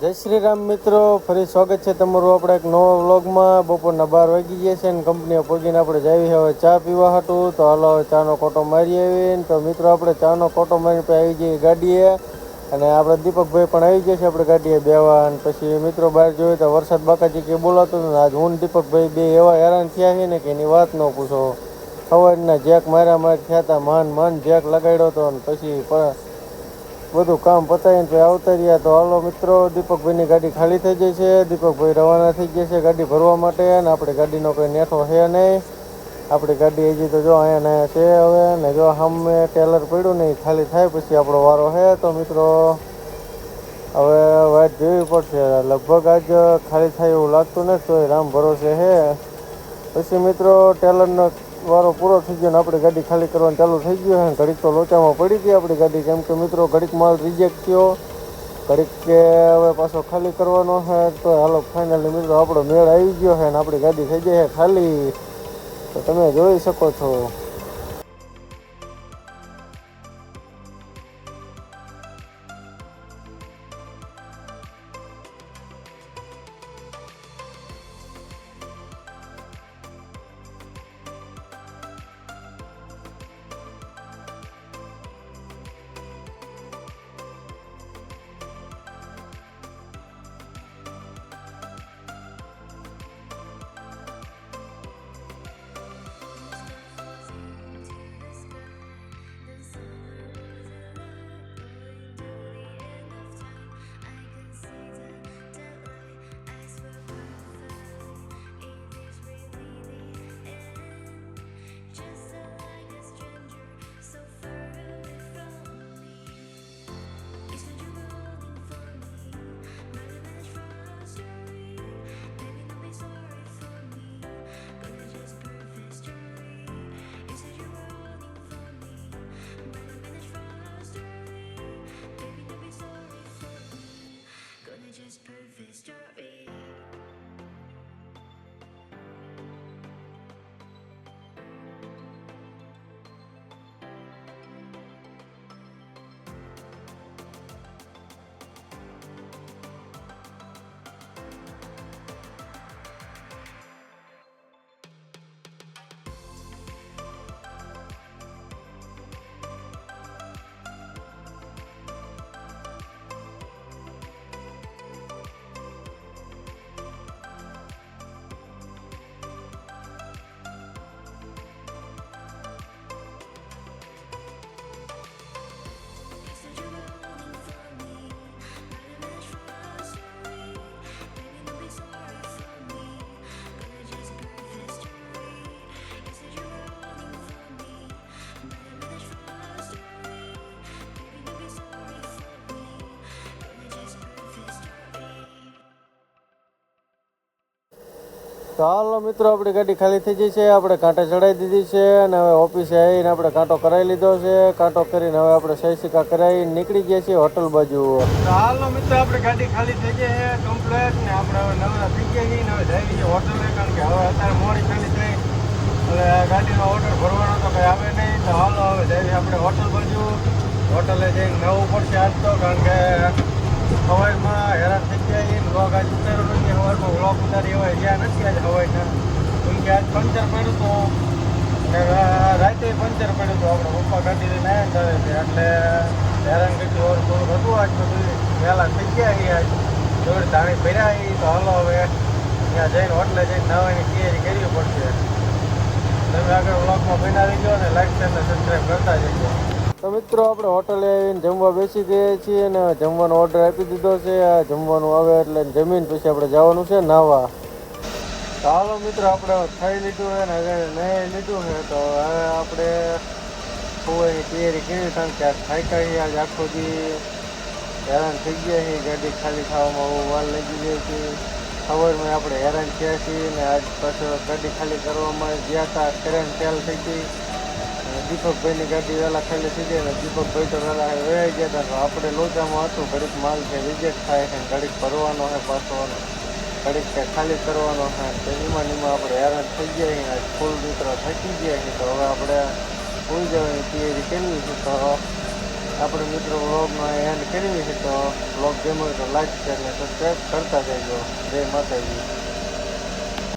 જય શ્રી રામ મિત્રો, ફરી સ્વાગત છે તમારું આપણે એક નવા વ્લોગમાં. બપોરના બાર વાગી ગયા છે ને કંપનીએ પહોંચીને આપણે જાવી હવે ચા પીવા હતું તો હાલો હવે ચાનો કોટો મારી આવીને. તો મિત્રો, આપણે ચાનો કોટો મારીને પછી આવી જઈએ ગાડીએ. અને આપણે દીપકભાઈ પણ આવી ગયા છે આપણે ગાડીએ બેવા. અને પછી મિત્રો બહાર જોયું તો વરસાદ બાકાજી કે બોલાતો હતો આજ હું દીપકભાઈ બે એવા હેરાન થયા છે ને કે એની વાત ન પૂછો. સવારના જેક માર્યા માર થયા હતા, માન માન જેક લગાડ્યો હતો. ને પછી પ- બધું કામ પતાવીને પછી આવતા રહ્યા તો હાલો મિત્રો, દીપકભાઈની ગાડી ખાલી થઈ જાય છે. દીપકભાઈ રવાના થઈ ગયા છે ગાડી ભરવા માટે અને આપણી ગાડીનો કોઈ નેઠો છે નહીં. આપણી ગાડી હજી તો જો અહીંયા અહીંયા છે હવે ને જો સામે ટેલર પડ્યું નહીં ખાલી થાય પછી આપણો વારો છે. તો મિત્રો, હવે વાટ જોવી પડશે. લગભગ આજ ખાલી થાય એવું લાગતું નથી, તોય રામ ભરોસે છે. પછી મિત્રો, ટેલરનો વારો પૂરો થઈ ગયો ને આપણી ગાડી ખાલી કરવાનું ચાલુ થઈ ગયું અને ઘડીક તો લોચામાં પડી ગઈ આપણી ગાડી. કેમ કે મિત્રો, ઘડીક માલ રિજેક્ટ થયો, ઘડીક કે હવે પાછો ખાલી કરવાનો છે. તો હાલો ફાઇનલી મિત્રો, આપણો મેળ આવી ગયો છે ને આપણી ગાડી થઈ જાય છે ખાલી. તો તમે જોઈ શકો છો. તો હાલો મિત્રો, આપણી ગાડી ખાલી થઈ ગઈ છે. આપણે કાંટે ચડાવી દીધી છે અને હવે ઓફિસે આવીને આપણે કાંટો કરાવી લીધો છે. કાંટો કરીને હવે આપણે સહી સિક્કા કરાવી નીકળી ગયા છીએ હોટલ બાજુ તો હાલો મિત્રો, આપણી ગાડી ખાલી થઈ ગઈ છે કમ્પ્લેટ ને આપણે હવે નવરા થઈ ગયા છીએ હવે જઈ છીએ હોટલે, કારણ કે હવે અત્યારે મોડી ખાલી થઈ. એટલે ગાડીનો ઓર્ડર ભરવાનો તો કંઈ આવે નહીં. તો હાલો હવે જઈએ આપણે હોટલ બાજુ. હોટલે જઈને નવું પડશે આજ તો, કારણ કે હવાઈમાં હેરાન થઈ ગયા એ વ્લોગ આજ ઉતાર્યો નથી. હવાઈમાં વ્લોગ ઉતારી એવા જ્યાં નથી આજ હવાઈના. કેમ કે આજ પંચર પડ્યું ને રાતે પંચર પડ્યું હતું આપણે પપ્પા ગાડી લઈને આવ્યા ને છે. એટલે હેરાન કરી ઓર થોડુંક હતું આજ બધું વહેલા થઈ ગયા એ આજ. જોડે ધાણી ભર્યા એ તો હાલો હવે ત્યાં જઈને હોટલે જઈને નવાની તૈયારી કરવી પડશે. તમે આગળ વ્લોગમાં બનાવી દો અને લાઈક શેર ને સબસ્ક્રાઈબ કરતા જજો. તો મિત્રો, આપણે હોટલે આવીને જમવા બેસી ગયા છીએ અને જમવાનો ઓર્ડર આપી દીધો છે. આ જમવાનું આવે એટલે જમીન પછી આપણે જવાનું છે નાવા. હાલો મિત્રો, આપણે થઈ લીધું છે ને હવે નહીં લીધું છે. તો હવે આપણે ખોવાની તૈયારી કરી કારણ કે થાય થાક્યા આજ આખો દી હેરાન થઈ ગયા છીએ ગાડી ખાલી થવામાં બહુ વાર લાગી ગઈ છે. ખબરમાં આપણે હેરાન થયા છીએ ને આજ પાછો ગાડી ખાલી કરવામાં ગયા હતા ટ્રેન ફેલ થઈ ગઈ. દીપકભાઈની ગાડી વહેલા ખાલી થઈ જાય ને દીપકભાઈ તો વહેલા વહી ગયા હતા તો આપણે લોચામાં હતું, ઘડીક માલ છે રિજેક્ટ થાય છે ઘડીક ભરવાનો છે પાછો ઘડીક કે ખાલી કરવાનો છે. તો એમાં એમાં આપણે હેરાન થઈ છીએ ફૂલ મિત્રો થકી ગયા છીએ તો હવે આપણે ફૂલ જવાની તૈયારી કરવી છે. તો આપણે મિત્રો વ્લોગનો એન્ડ કરવી છે. તો વ્લોગ ગમ્યો તો લાઈક કરીને સબસ્ક્રાઈબ કરતા જજો જય માતાજી.